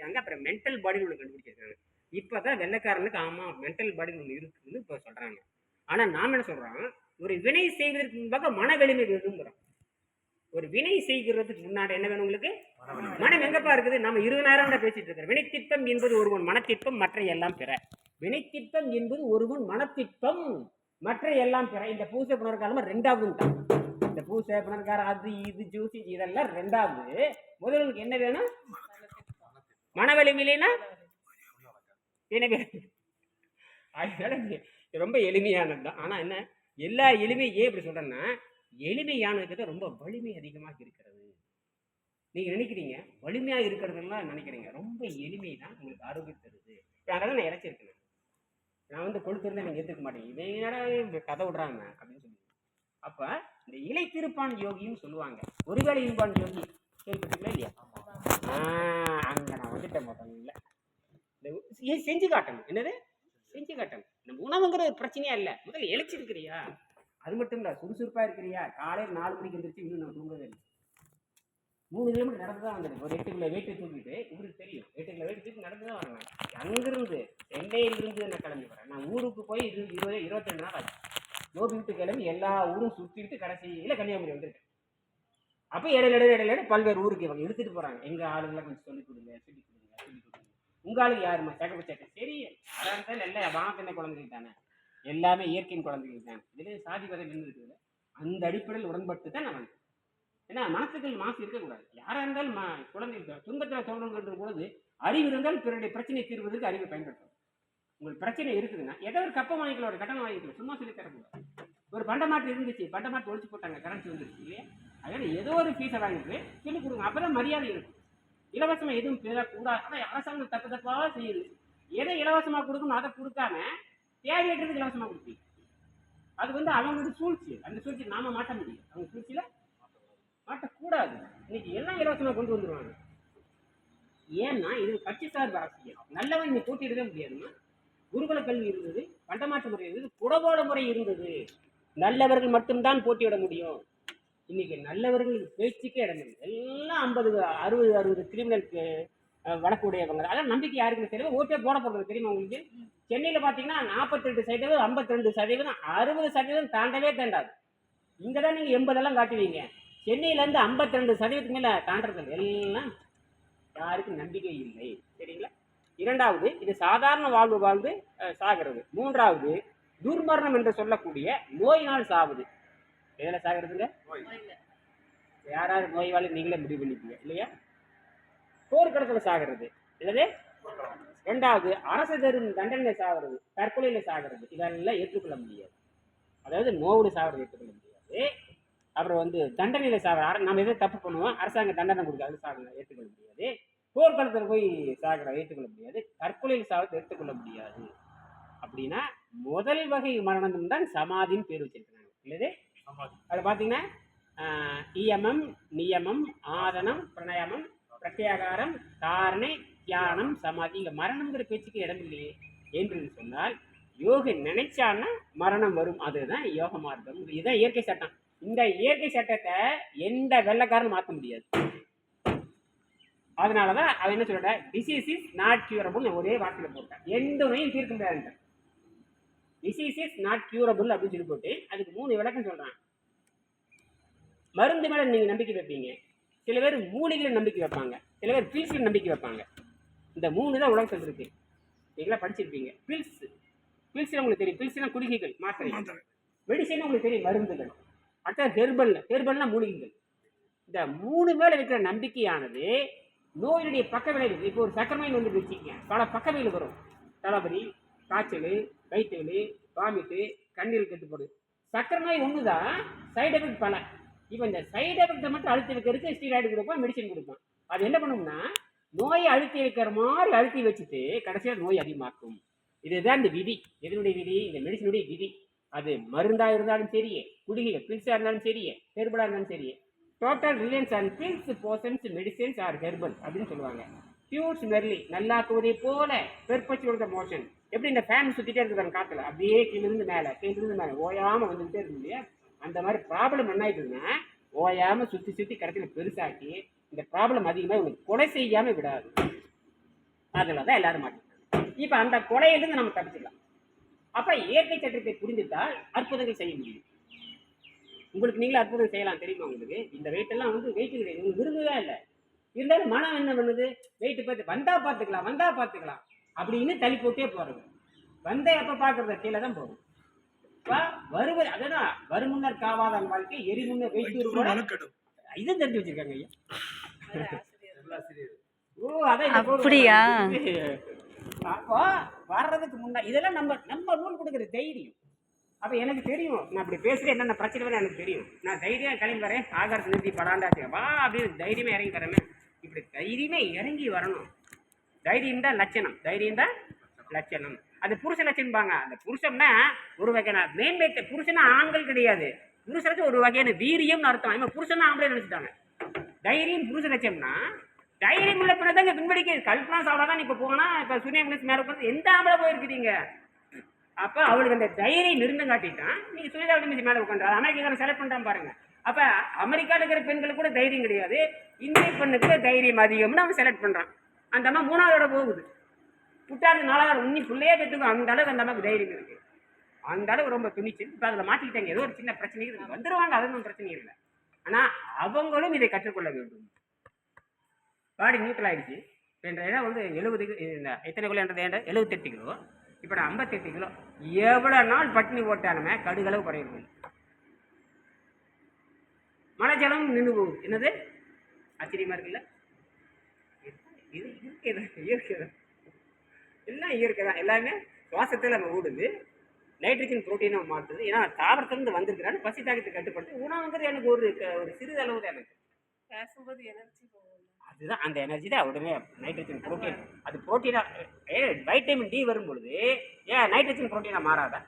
கண்டுபிடிச்சாங்க அப்புறம் மென்டல் பாடின்னு ஒன்று கண்டுபிடிச்சிருக்காங்க இப்பதான் வெள்ளைக்காரனுக்கு ஆமா மென்டல் பாடின்னு ஒன்று இருக்குன்னு இப்போ சொல்றாங்க. ஆனா நாம என்ன சொல்றோம்? ஒரு வினை செய்வதற்கு முன்பாக மன வலிமை விரும்புறோம் ஒரு வினை செய்கிறதுக்கு முன்னாடி என்ன வேணும் உங்களுக்கு? மனம் எங்கப்பா இருக்குது? நம்ம இருபதாயிரம் தான் பேசிட்டு இருக்கிறோம். வினைத்திட்பம் என்பது ஒருவன் மனத்திட்பம் மற்ற எல்லாம் பிற. வினைத்திட்பம் என்பது ஒருவன் மனத்திட்பம் மற்ற எல்லாம் பிற. இந்த பூசை புனர்காலமா ரெண்டாவது தான் இந்த பூசை புனர்காலம் அது இது ஜூசி இதெல்லாம் ரெண்டாவது. முதலுக்கு என்ன வேணும்? மன வலிமையிலேனா எனவே அதனால ரொம்ப எளிமையானது தான் ஆனால் என்ன? எல்லா எளிமையும் ஏன் இப்படி சொல்கிறேன்னா எளிமையானதுக்கு ரொம்ப வலிமை அதிகமாக இருக்கிறது. நீங்கள் நினைக்கிறீங்க? வலிமையாக இருக்கிறதுலாம் நினைக்கிறீங்க. ரொம்ப எளிமை தான் உங்களுக்கு ஆரோக்கியம் தருது. இப்போ அதனால நான் இறைச்சிருக்கேன். நான் வந்து கொளுத்திருந்தேன் நீங்கள் ஏற்றுக்க மாட்டேங்க. இவன் என்னடா கதை விடுறாங்க அப்படின்னு சொல்லி அப்போ இந்த இலை திருப்பான் யோகின்னு சொல்லுவாங்க. ஒருவேளை இருப்பான் யோகி. கேள்விப்பட்டீங்களா இல்லையா அங்கே நான் வந்துட்டேன் முதல்ல இந்த இது செஞ்சு காட்டணும் என்னது செஞ்சு காட்டணும் நம்ம உணவுங்கிற ஒரு பிரச்சனையா இல்லை முதல்ல இழைச்சிருக்கிறியா அது மட்டும் இல்லை சுறுசுறுப்பாக இருக்கிறியா காலையில் நாலு மணிக்கு எந்திரிச்சு இன்னும் நான் இல்லை மூணு கிலோமீட்டர் நடந்து தான் வந்திருக்கு ஒரு எட்டு கிலோ வெயிட்டு தூக்கிட்டு உங்களுக்கு தெரியும் எட்டு கிலோ வெயிட் தூக்கி நடந்து தான் வரேன் அங்கிருந்து சென்னையிலிருந்து நான் கிளம்பி வரேன் நான் ஊருக்கு போய் இரு இருபது இருபத்தெண்டு நாள் ஆச்சு கோபி விட்டு கிளம்பி எல்லா ஊரும் சுற்றிட்டு கடைசியில் கன்னியாகுமரி வந்துருக்கேன் அப்போ இடையில இடையில இடையில பல்வேறு ஊருக்கு இவங்க எடுத்துகிட்டு போகிறாங்க எங்கள் ஆளுங்களை கொஞ்சம் சொல்லிக் கொடுங்க சொல்லிக் கொடுங்க உங்களுக்கு யாருமா சேகப்ப சரி அதான் இருந்தாலும் எல்லாம் வானத்தின குழந்தைகள் தானே. எல்லாமே இயற்கையின் குழந்தைகள் தான். இதுலேயே சாதி வகை இருக்குது அந்த அடிப்படையில் உடன்பட்டு தான் நான் ஏன்னா மனசுகள் மாசு இருக்கக்கூடாது. யாராக இருந்தாலும் மா குழந்தை துன்பத்தில் தோணுங்கிற பொழுது அறிவு இருந்தால் பிறருடைய பிரச்சனை தீர்வதற்கு அறிவை பயன்படுத்தணும். உங்களுக்கு பிரச்சனை இருக்குதுன்னா ஏதோ ஒரு கப்பை வாங்கிக்கலாம் ஒரு கட்டணம் வாங்கிக்கலாம். சும்மா சொல்லி தரக்கூடாது. ஒரு பண்டமாட்டு இருந்துச்சு. பண்டமாட்டு ஒழிச்சு போட்டாங்க. கரண்ட் வந்துருச்சு இல்லையா? அதனால ஏதோ ஒரு ஃபீஸை வாங்கிட்டு சொல்லிக் கொடுங்க. அப்போ தான் மரியாதை இருக்கும். இலவசமாக எதுவும் பெறக்கூடாது. ஆனால் அரசாங்கம் தப்பு தப்பாக செய்யுது. எதை இலவசமாக கொடுக்கணும் அதை கொடுக்காம தேவையற்றது இலவசமாக கொடுப்பீங்க அது வந்து அவங்களோட சூழ்ச்சி. அந்த சூழ்ச்சி நாம மாட்ட முடியும். அவங்க சூழ்ச்சியில் மாட்டக்கூடாது இன்னைக்கு எல்லாம் இலவசமாக கொண்டு வந்துருவாங்க. ஏன்னா இது கட்சி சார்பு அரசியல். நல்லவன் நீ போட்டியிடவே முடியாதுன்னா குருகுல கல்வி இருந்தது பண்டமாற்று முறை இருந்தது குடபோட முறை இருந்தது. நல்லவர்கள் மட்டும்தான் போட்டியிட முடியும். இன்னைக்கு நல்லவர்களுக்கு பேச்சுக்கே இடம் இல்லை. எல்லாம் ஐம்பது அறுபது அறுபது கிரிமினலுக்கு வழக்கு உடையவங்க. அதெல்லாம் நம்பிக்கை யாருக்குன்னு தெரியல ஓட்டே போட போகிறது தெரியுமா உங்களுக்கு? சென்னையில் பார்த்தீங்கன்னா நாற்பத்தெட்டு சதவீதம் ஐம்பத்தி ரெண்டு சதவீதம் அறுபது சதவீதம் தாண்டவே தாண்டாது. இங்கே தான் நீங்கள் எண்பதெல்லாம் காட்டுவீங்க. சென்னையிலேருந்து ஐம்பத்தி ரெண்டு சதவீதத்துக்கு மேலே தாண்டது எல்லாம் யாருக்கும் நம்பிக்கை இல்லை. சரிங்களா? இரண்டாவது இது சாதாரண வாழ்வு வாழ்ந்து சாகிறது. மூன்றாவது துர்மரணம் என்று சொல்லக்கூடிய நோயினால் சாவுது. எதில் சாகிறதுங்க யாராவது நோய்வாளி நீங்களே முடிவு பண்ணிப்பீங்க இல்லையா? போர்க்களத்தில் சாகிறது என்னது? ரெண்டாவது அரசு தரும் தண்டனை சாகிறது தற்கொலையில் சாகிறது இதெல்லாம் ஏற்றுக்கொள்ள முடியாது. அதாவது நோவில் சாகிறது ஏற்றுக்கொள்ள முடியாது. அப்புறம் வந்து தண்டனையில் சாகிற நம்ம எதோ தப்பு பண்ணுவோம் அரசாங்கம் தண்டனை கொடுக்காது சாக ஏற்றுக்கொள்ள முடியாது. போர்க்களத்தில் போய் சாகிற ஏற்றுக்கொள்ள முடியாது தற்கொலையில் சாகிறது ஏற்றுக்கொள்ள முடியாது. அப்படின்னா முதல் வகை மரணம் தான் சமாதின்னு பேர் வச்சிருக்காங்க இல்லது அதில் பார்த்தீங்கன்னா இயமம் நியமம் ஆதனம் பிரணயமம் பிரத்யாகாரம் தாரணை தியானம் சமாதி. இங்கே மரணம்ங்கிற பேச்சுக்கு இடம் இல்லையே என்று சொன்னால் யோகி நினைச்சான்னா மரணம் வரும். அதுதான் யோக மார்க்கம். இதுதான் இயற்கை சட்டம். இந்த இயற்கை சட்டத்தை எந்த வெள்ளக்காரனும் மாற்ற முடியாது. அதனால தான் அவன் என்ன சொல்ற டிசீஸ் இஸ் நாட் கியூரபுள்னு ஒரே வார்த்தையில் போட்டேன். எந்த நோயும் தீர்க்க முடியாது டிசீஸ் இஸ் நாட் கியூரபுள் அப்படின்னு சொல்லி போட்டு அதுக்கு மூணு விளக்கம் சொல்றான் மருந்து மேல நீங்க நம்பிக்கை வைப்பீங்க. சில பேர் மூலிகளை நம்பிக்கை வைப்பாங்க. சில பேர் பில்ஸ்ல நம்பிக்கை வைப்பாங்க. இந்த மூணு தான் உலகத்தில் இருக்கு. நீங்களா படிச்சிருப்பீங்க. பில்ஸ் பில்ஸ் உங்களுக்கு தெரியும். பில்ஸ்னா குடிகைகள் மாத்திரை. மெடிசன் உங்களுக்கு தெரியும் மருந்துகள். அடுத்தது ஹெர்பல் ஹெர்பல்னா மூலிகைகள். இந்த மூணு மேல இருக்கிற நம்பிக்கையானது நோயினுடைய பக்க விளைவு இப்போ ஒரு சக்கரை நோய் வந்து வச்சுக்கங்க பல பக்க விளைவு வரும். தளபதி காய்ச்சல் வயிற்றுவலி வாமிட்டு கண்ணீர் கட்டுப்பாடு சக்கரை நோய் ஒன்று தான் சைடு எஃபெக்ட் பல. இப்போ இந்த சைடு எஃபெக்ட்டை மட்டும் அழுத்தி வைக்கிறதுக்கு ஸ்டீராய்டு கொடுப்போம் மெடிசன் கொடுப்போம் அது என்ன பண்ணும்னா நோயை அழுத்தி வைக்கிற மாதிரி அழுத்தி வச்சுட்டு கடைசியாக நோய் அதிகமாக்கும். இதுதான் இந்த விதி. எதனுடைய விதி? இந்த மெடிசனுடைய விதி. அது மருந்தாக இருந்தாலும் சரி குடிகைகள் பில்ஸாக இருந்தாலும் சரி ஹெர்பலாக இருந்தாலும் சரி. Total reliance and pills potions medicines are herbal அப்படின்னு சொல்லுவாங்க. பியூர்ஸ் மெர்லி நல்லாக்குவதை போல பெர்பச்சுவல் த மோஷன் எப்படி இந்த ஃபேன் சுற்றிட்டே இருக்குது காற்றுல அப்படியே கீழிருந்து மேலே கீழிருந்து மேலே. ஓயாமல் வந்துகிட்டே இருக்கு இல்லையா? அந்த மாதிரி ப்ராப்ளம் என்ன ஆயிடுதுன்னா ஓயாமல் சுற்றி சுற்றி கடைசியில் பெருசாக்கி இந்த ப்ராப்ளம் அதிகமாக உங்களுக்கு கொலை செய்யாமல் விடாது. அதில் தான் எல்லாரும் மாட்டிக்கிறாங்க இப்போ அந்த கொலையிலிருந்து நம்ம தப்பிச்சிடலாம் அப்போ இயற்கை சட்டத்தை புரிந்துட்டால் அற்புதங்கள் செய்ய முடியும். உங்களுக்கு நீங்களே அற்புதம் செய்யலாம் தெரியுமா உங்களுக்கு? இந்த வெயிட்டெல்லாம் வந்து வெயிட் கிடையாது உங்களுக்கு விரும்பவே இல்லை. இருந்தாலும் மனம் என்ன பண்ணுது? வெயிட்டு பார்த்து வந்தால் பார்த்துக்கலாம் வந்தால் பார்த்துக்கலாம். அப்படின்னு தள்ளி போட்டே போறது. வந்தே எப்ப பார்க்கறது கீழே தான் போகும். வருவது அதுதான் வருமுன்னர் காவாத வாழ்க்கை எரி முன்னர் வெயிட் கூட மனுக்கடும். இதுவும் தெரிஞ்சு வச்சிருக்காங்க ஐயா. ஓ அதான் அப்படியா? அப்போ வர்றதுக்கு முன்னா இதெல்லாம் நம்ம நம்ம நூல் கொடுக்குற தைரியம். அப்ப எனக்கு தெரியும் நான் அப்படி பேசுறேன் என்னென்ன பிரச்சனை எனக்கு தெரியும். நான் தைரியம் கிளம்பி வரேன் ஆகாரத்தை நிறுத்தி படாண்டாச்சு வா அப்படின்னு தைரியமே இறங்கி வரமே இப்படி தைரியமே இறங்கி வரணும். தைரியம் தான் லட்சணம். தைரியம் தான் லட்சணம். அது புருஷ லட்சணம்பாங்க. அந்த புருஷம்னா ஒரு வகையான மேன்மைத்த புருஷனா ஆண்கள் கிடையாது. புருஷனுக்கு ஒரு வகையான வீரியம்னு அர்த்தம். இவன் புருஷனா ஆம்பளை நினைச்சிட்டாங்க. தைரியம் புருஷ லட்சம்னா தைரியம் உள்ள பிள்ளை தாங்க பின்படிக்க கல்பனா சாப்பிடா தான் இப்போ போனா இப்போ சூரிய மினிஸ் மேலே போகிறது எந்த ஆம்பளை போயிருக்கிறீங்க? அப்போ அவளுக்கு அந்த தைரியம் நிருந்தம் காட்டிட்டான். நீங்கள் சுனிதா விலியம்ஸ் மேலே உட்காந்து அமெரிக்காரன் செலக்ட் பண்ணுறான் பாருங்க. அப்போ அமெரிக்காவில் இருக்கிற பெண்களுக்கு கூட தைரியம் கிடையாது. இந்திய பெண்ணுக்கு தைரியம் அதிகம்னு அவன் செலக்ட் பண்ணுறான் அந்த அம்மா மூணாவதோட போகுது. புட்டாது நாலாவது உன்னி பிள்ளையே பெற்றுக்கும் அந்த அளவுக்கு அந்த அம்மாவுக்கு தைரியம் இருக்கு. அந்த அளவுக்கு ரொம்ப துணிச்சல். இப்போ அதில் மாட்டிக்கிட்டாங்க. ஏதோ ஒரு சின்ன பிரச்சனை இருக்கு. வந்துடுவாங்க அது ஒன்றும் பிரச்சனை இல்லை. ஆனால் அவங்களும் இதை கற்றுக்கொள்ள வேண்டும். பாடி நியூட்ரல் ஆயிடுச்சு. இப்போ என்ற இடம் வந்து எழுபது இந்த எத்தனை கிலோன்றது ஏண்ட எழுபத்தெட்டு கிலோ. இப்போ நான் ஐம்பத்தெட்டு கிலோ. எவ்வளோ நாள் பட்டினி போட்டாலுமே கடுகளவு குறையிறது மழை ஜலம் நின்று போகுது. என்னது? ஆச்சரியமாக இருக்குல்ல? இது இயற்கை தான் இயற்கை தான். எல்லாம் இயற்கை தான். எல்லாமே சுவாசத்தில் நம்ம ஓடுது நைட்ரஜன் புரோட்டீனை மாற்றுது ஏன்னா தாவரத்துலேருந்து வந்திருக்கிறான்னு பசி தாக்கத்தை கட்டுப்படுத்து உணவுங்கிறது எனக்கு ஒரு ஒரு சிறிதளவு தான் எனக்கு. பேசும்போது எனர்ஜி அதுதான் அந்த எனர்ஜி தான் உடனே. நைட்ரஜன் புரோட்டீன் அது புரோட்டீனா ஏ வைட்டமின் டி வரும் பொழுது ஏன் நைட்ரஜன் புரோட்டீனா மாறாதா?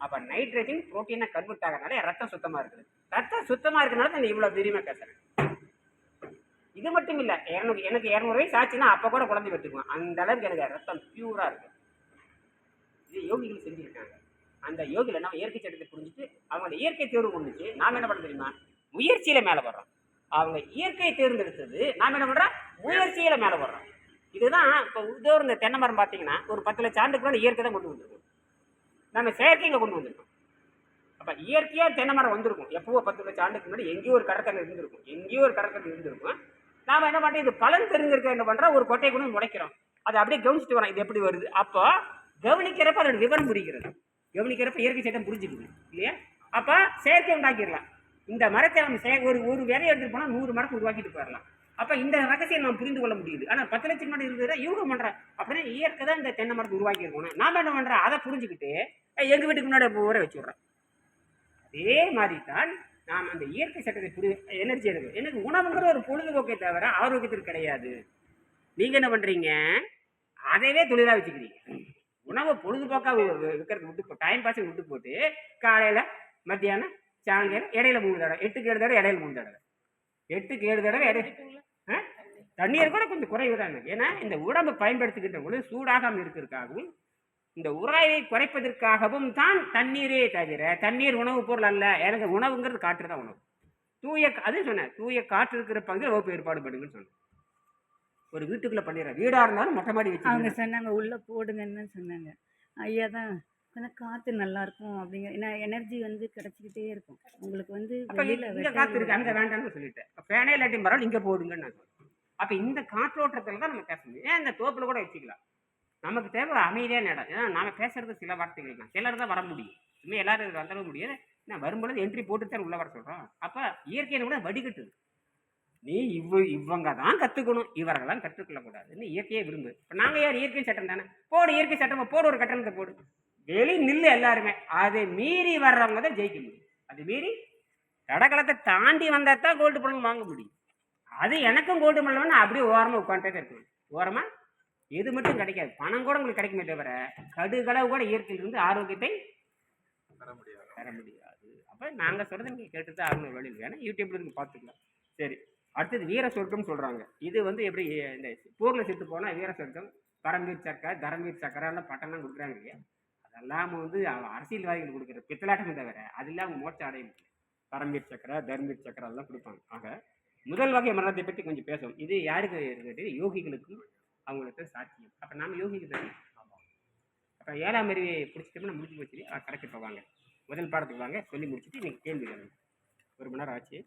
அப்போ நைட்ரஜன் புரோட்டீனை கன்வெர்ட் ஆகிறனால ரத்தம் சுத்தமாக இருக்குது. ரத்தம் சுத்தமாக இருக்கனால தான் இவ்வளோ தைரியமாக பேசுகிறேன் இது மட்டும் இல்லை இரநூறு எனக்கு இரநூறு வயசு ஆச்சுன்னா அப்போ கூட குழந்தை பெற்றுக்குவேன். அந்த அளவுக்கு எனக்கு ரத்தம் பியூராக இருக்கு. இது யோகிகள் செஞ்சுருக்காங்க. அந்த யோகியில் நம்ம இயற்கை சட்டத்தை புரிஞ்சுட்டு அவங்களோட இயற்கை தேர்வு கொண்டுச்சு நாம் என்ன பண்ண தெரியுமா? முயற்சியில் மேலே வர்றோம். அவங்க இயற்கையை தேர்ந்தெடுத்தது நாம் என்ன பண்ணுறோம் முயற்சியில் மேலே வர்றோம். இதுதான் இப்போ இதோ இந்த தென்னை மரம் பார்த்தீங்கன்னா ஒரு பத்து லட்சம் ஆண்டுக்கு இயற்கை தான் கொண்டு வந்திருக்கும். நம்ம செயற்கைங்க கொண்டு வந்திருக்கோம். அப்போ இயற்கையாக தென்னை மரம் வந்திருக்கும். எப்போவோ பத்து லட்சம் ஆண்டுக்கு முன்னாடி எங்கேயோ ஒரு கடற்கரை இருந்திருக்கும். எங்கேயோ ஒரு கடற்கரை இருந்திருக்கும். நாம என்ன பண்ணுறோம் இது பலன் தெரிஞ்சிருக்க என்ன பண்ணுறோம் ஒரு கொட்டையை கொண்டு முடைக்கிறோம் அதை அப்படியே கவனிச்சுட்டு வரோம் இது எப்படி வருது. அப்போ கவனிக்கிறப்ப அதோட விவரம் புரிகிறது. கவனிக்கிறப்ப இயற்கை சட்டம் புரிஞ்சுக்குது இல்லையா? அப்போ செயற்கை உண்டாக்கிடலாம். இந்த மரத்தை நம்ம செய ஒரு ஒரு விதையை எடுத்துட்டு போனால் நூறு மரத்தை உருவாக்கிட்டு போயிடலாம். அப்போ இந்த ரகசியம் நம்ம புரிந்து கொள்ள முடியுது. ஆனால் பத்து லட்சம் மரம் இருந்ததை யூகம் பண்ணுறேன் அப்படின்னா இயற்கை தான் இந்த தென்னை மரத்தை உருவாக்கி இருக்கணும். நாம் என்ன பண்ணுறோம் அதை புரிஞ்சுக்கிட்டு எங்கள் வீட்டுக்கு முன்னாடி ஊற வச்சு விட்றோம். அதே மாதிரி தான் நாம் அந்த இயற்கை சட்டத்தை புரி எனர்ஜி எனக்கு எனக்கு உணவுங்கிற ஒரு பொழுதுபோக்கை தவிர ஆரோக்கியத்திற்கு கிடையாது. நீங்கள் என்ன பண்ணுறீங்க அதையவே தொழிலாக வச்சுக்கிறீங்க. உணவை பொழுதுபோக்காக விற்கிறது விட்டு போ டைம் பாஸ் விட்டு போட்டு காலையில் மத்தியானம் சாயங்காலம் இடையில மூணு தடவை எட்டுக்கு ஏழு தடவை இடையில மூணு தடவை. எட்டுக்கு ஏழு தடவை இடையில தண்ணீர் கூட கொஞ்சம் குறைவு தான். ஏன்னா இந்த உடம்பு பயன்படுத்துகின்ற பொழுது சூடாகாமல் இருக்கிறதுக்காகவும் இந்த உராய்வை குறைப்பதற்காகவும் தான் தண்ணீரே தவிர தண்ணீர் உணவுப் பொருள் அல்ல. எனக்கு உணவுங்கிறது காற்று தான் உணவு. தூய அது சொன்னேன் தூய காற்று இருக்கிற பகுதியில் வகுப்பு ஏற்பாடு பண்ணுங்கன்னு சொன்னேன். ஒரு வீட்டுக்குள்ள பண்ணிடுறேன். வீடா இருந்தாலும் மொட்டை மாடி அவங்க வச்சு சொன்னாங்க உள்ள போடுங்கன்னு சொன்னாங்க. ஐயா தான் கொஞ்சம் காத்து நல்லா இருக்கும். அப்படிங்கிற ஏன்னா எனர்ஜி வந்து கிடைச்சிக்கிட்டே இருக்கும். உங்களுக்கு வந்து வெளியில இங்க வெட்ட காத்து இருக்கு. அங்க வேண்டாம்னு சொல்லிட்டேன். ஃபேனே இல்லாட்டி பரவாயில்ல இங்க போடுங்கன்னு நான் சொன்னேன். அப்ப இந்த காற்றோட்டத்துல தான் நம்ம பேச முடியும். ஏன் இந்த தோப்புல கூட வச்சுக்கலாம். நமக்கு தேவை அமைதியான இடம் ஏன்னா நாங்கள் பேசுறது சில வார்த்தைகள் தான். சிலர் தான் வர முடியும். இனிமே எல்லாரும் இதுல வந்துட முடியாது. நான் வரும்பொழுது என்ட்ரி போட்டு தான் உள்ள வர சொல்கிறோம் அப்போ இயற்கையை கூட வடிகட்டுது. நீ இவ் இவங்க தான் கற்றுக்கணும் இவர்கள்லாம் கற்றுக்கொள்ளக்கூடாதுன்னு இயற்கையை விரும்பு இப்போ நாங்கள் யார்? இயற்கை சட்டம் தானே? போடு இயற்கை சட்டம் போடு ஒரு கட்டணத்தை போடு. வெளி நில்லு எல்லாருமே. அதை மீறி வர்றவங்க தான் ஜெயிக்க முடியும். அது மீறி தடகளத்தை தாண்டி வந்தால் தான் கோல்டு பணம் வாங்க முடியும். அது எனக்கும் கோல்டு பண்ணலன்னு அப்படியே ஓரமாக உட்காந்துட்டே இருக்கணும். ஓரமாக எது மட்டும் கிடைக்காது. பணம் கூட உங்களுக்கு கிடைக்குமே தவிர கடுகளவு கூட இயற்கையிலிருந்து ஆரோக்கியத்தை தர முடியாது. தர முடியாது. அப்போ நாங்கள் சொல்கிறத நீங்கள் கேட்டு தான் ஆகணும். வழியில் வேணா யூடியூப்ல இருந்து பார்த்துக்கலாம். சரி. அடுத்தது வீர சொர்க்கம்னு சொல்கிறாங்க இது வந்து எப்படி இந்த போரில் செத்து போனால் வீர சொர்க்கம் பரம்வீர் சக்கரை தரம்வீர் சக்கரெல்லாம் பட்டம்லாம் கொடுக்குறாங்க இல்லையா? அதெல்லாம் வந்து அரசியல்வாதிகள் கொடுக்குற பித்தலாட்டம் தவிர அது இல்லாமல் மோட்சம் அடைய முடியல பரம்வீர் சக்கரை தர்மவீர் சக்கரை எல்லாம் கொடுப்பாங்க. ஆக முதல் வகை மரணத்தை பற்றி கொஞ்சம் பேசுவோம். இது யாருக்கு இருக்குது யோகிகளுக்கும் அவங்களுக்கு சாத்தியம். அப்போ நாம் யோகிக்கிறது ஆமாம் அப்போ ஏழாம் அறிவியை பிடிச்சிட்டோம்னா முடிஞ்சு போச்சு கணக்கு போவாங்க. முதல் பாடத்துக்கு வாங்க சொல்லி முடிச்சுட்டு இன்னைக்கு கேள்வி கேளுங்க ஒரு மணி நேரம் ஆச்சு.